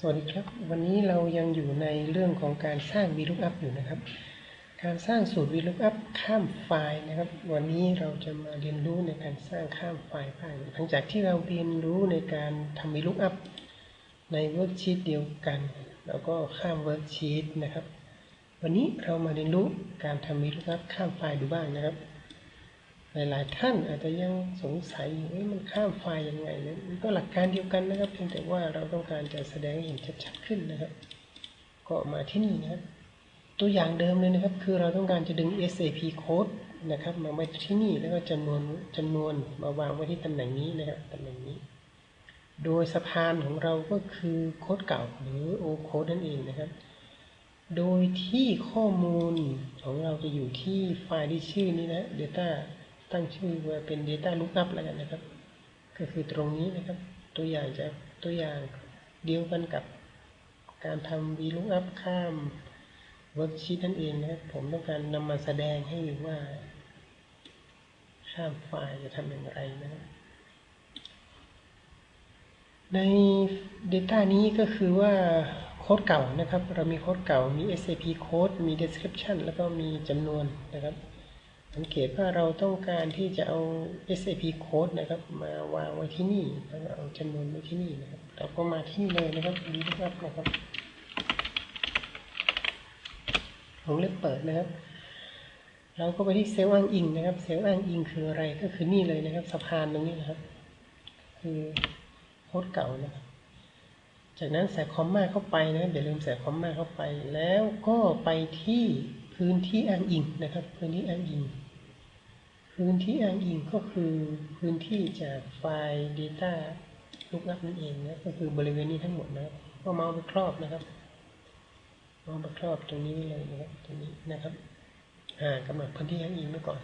สวัสดีครับ วันนี้เรายังอยู่ในเรื่องของการสร้าง VLOOKUP อยู่นะครับ การสร้างสูตร VLOOKUP ข้ามไฟล์นะครับ วันนี้เราจะมาเรียนรู้ในการสร้างข้ามไฟล์บ้างหลังจากที่เราเรียนรู้ในการทำ VLOOKUP ในเวิร์กชีตเดียวกัน แล้วก็ข้ามเวิร์กชีตนะครับ วันนี้เรามาเรียนรู้การทำ VLOOKUP ข้ามไฟล์ดูบ้างนะครับ หลาย ๆ ท่านอาจจะยังสงสัยอยู่ว่ามันข้ามไฟล์ยังไงนะมันก็หลักการเดียวกันนะครับ เพียงแต่ว่าเราต้องการจะแสดงเห็นชัดๆขึ้นนะครับ ก็มาที่นี่นะครับ ตัวอย่างเดิมเลยนะครับ คือเราต้องการจะดึง SAP code นะครับ มาไว้ที่นี่แล้วก็จำนวนจำนวนมาวางไว้ที่ตำแหน่งนี้นะครับตำแหน่งนี้ โดยสะพานของเราก็คือโค้ดเก่าหรือ O code นั่นเองนะครับโดยที่ข้อมูลของเราจะอยู่ที่ไฟล์ที่ชื่อนี้นะ data ตั้งชื่อว่าเป็น data lookup แล้วกันนะครับ ก็คือตรงนี้นะครับ ตัวอย่างจะตัวอย่างเดียวกันกับการทำ VLOOKUP ข้าม worksheet นั่นเองนะครับ ผมต้องการนำมาแสดงให้เห็นว่าข้ามไฟล์จะทำอย่างไรนะครับใน Data นี้ก็คือว่าโค้ดเก่านะครับ เรามีโค้ดเก่ามี SAP code มี description แล้วก็มีจำนวนนะครับ สังเกตว่าเราต้องการที่จะเอา SAP code นะครับ มาวางไว้ที่นี่แล้วก็เอาจำนวนไว้ที่นี่นะครับ เราก็มาที่นี่เลยนะครับดีนะครับนะครับวงเล็บเปิดนะครับ เราก็ไปที่เซลล์อ้างอิงนะครับ เซลล์อ้างอิงคืออะไรก็คือนี่เลยนะครับสะพานตรงนี้นะครับ คือโค้ดเก่านะครับ จากนั้นใส่คอมมาเข้าไปนะอย่าลืมใส่คอมมาเข้าไป แล้วก็ไปที่พื้นที่อ้างอิงนะครับ พื้นที่อ้างอิง พื้นที่อ้างอิงก็คือพื้นที่จากไฟล์ Data Lookup นั่นเองนะก็คือบริเวณนี้ทั้งหมดนะก็เมาส์ไปครอบนะครับเมาส์ไปครอบตรงนี้เลยนะครับตรงนี้นะครับอ่ากำหนดพื้นที่อ้างอิงไว้ก่อน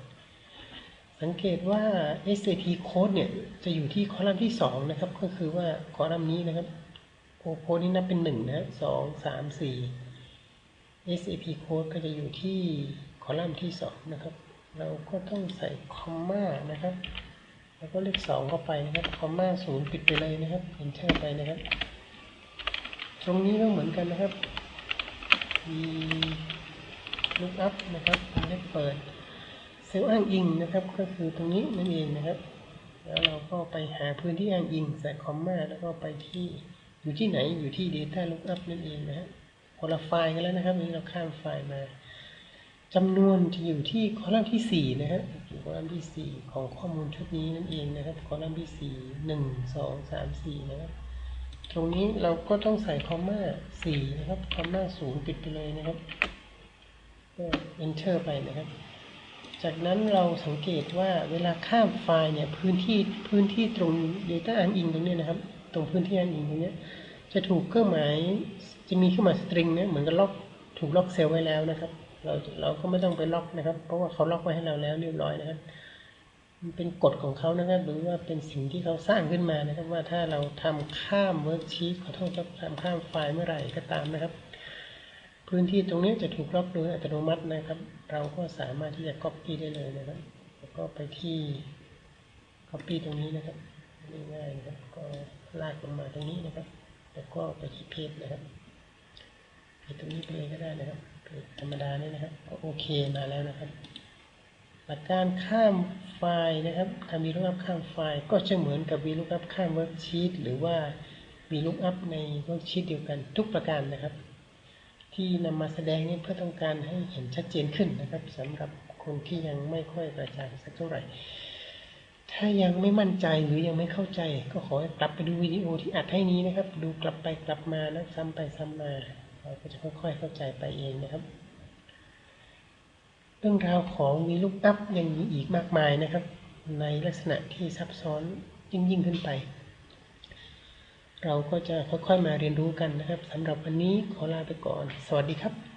สังเกตว่า SAP code เนี่ยจะอยู่ที่คอลัมน์ที่สองนะครับ ก็คือว่าคอลัมน์นี้นะครับโอโคนี้นับเป็นหนึ่งนะสองสามสี่ SAP code ก็จะอยู่ที่คอลัมน์ที่สองนะครับ เราก็ต้องใส่คอมมานะครับ แล้วก็เลขสองเข้าไปนะครับ คอมมาศูนย์ปิดไปเลยนะครับ enter ไปนะครับ ตรงนี้ก็เหมือนกันนะครับ มี lookup นะครับเลขเปิดเซลล์อ้างอิงนะครับ ก็คือตรงนี้นั่นเองนะครับ แล้วเราก็ไปหาพื้นที่อ้างอิงใส่คอมมาแล้วก็ไปที่อยู่ที่ไหนอยู่ที่ Data Lookup นั่นเองนะครับคนละไฟล์กันแล้วนะครับนี้เราข้ามไฟล์มา จำนวนจะอยู่ที่คอลัมน์ที่ 4 นะครับอยู่คอลัมน์ที่ 4 ของข้อมูลชุดนี้นั่นเองนะครับ คอลัมน์ที่ 4 1 2 3 4 นะครับ ตรงนี้เราก็ต้องใส่คอมมา4นะครับ คอมมา0ปิดไปเลยนะครับ enter ไปนะครับ จากนั้นเราสังเกตว่าเวลาข้ามไฟล์เนี่ยพื้นที่พื้นที่ตรง Data อ้างอิงตรงนี้นะครับ ตรงพื้นที่อ้างอิงตรงนี้จะถูกเครื่องหมายจะมีเครื่องหมายสตริงเนี่ยเหมือนกับล็อกถูกล็อกเซลล์ไว้แล้วนะครับ เราเราก็ไม่ต้องไปล็อกนะครับ เพราะว่าเขาล็อกไว้ให้เราแล้วเรียบร้อยนะครับ มันเป็นกฎของเขานะครับ หรือว่าเป็นสิ่งที่เขาสร้างขึ้นมานะครับ ว่าถ้าเราทำข้ามเวิร์กชีตขอโทษครับทำข้ามไฟล์เมื่อไหร่ก็ตามนะครับ พื้นที่ตรงนี้จะถูกล็อกโดยอัตโนมัตินะครับ เราก็สามารถที่จะ copy ได้เลยนะครับ แล้วก็ไปที่ copy ตรงนี้นะครับง่ายๆนะครับ ก็ลากลงมาตรงนี้นะครับ แล้วก็ไปที่เพจนะครับเพจตรงนี้ไปเลยก็ได้นะครับ ธรรมดานี่นะครับก็โอเคมาแล้วนะครับ หลักการข้ามไฟล์นะครับทำ VLOOKUP ข้ามไฟล์ ก็จะเหมือนกับ VLOOKUP ข้าม worksheet หรือว่า VLOOKUP ใน worksheet เดียวกันทุกประการนะครับ ที่นำมาแสดงนี้เพื่อต้องการให้เห็นชัดเจนขึ้นนะครับสำหรับคนที่ยังไม่ค่อยกระจ่างสักเท่าไหร่ ถ้ายังไม่มั่นใจหรือยังไม่เข้าใจ ก็ขอให้กลับไปดูวิดีโอที่อัดให้นี้นะครับ ดูกลับไปกลับมานะซ้ำไปซ้ำมา เราก็จะค่อยๆเข้าใจไปเองนะครับ เรื่องราวของมีลูกอัพยังมีอีกมากมายนะครับ ในลักษณะที่ซับซ้อนยิ่งยิ่งขึ้นไป เราก็จะค่อยๆมาเรียนรู้กันนะครับสำหรับวันนี้ขอลาไปก่อน สวัสดีครับ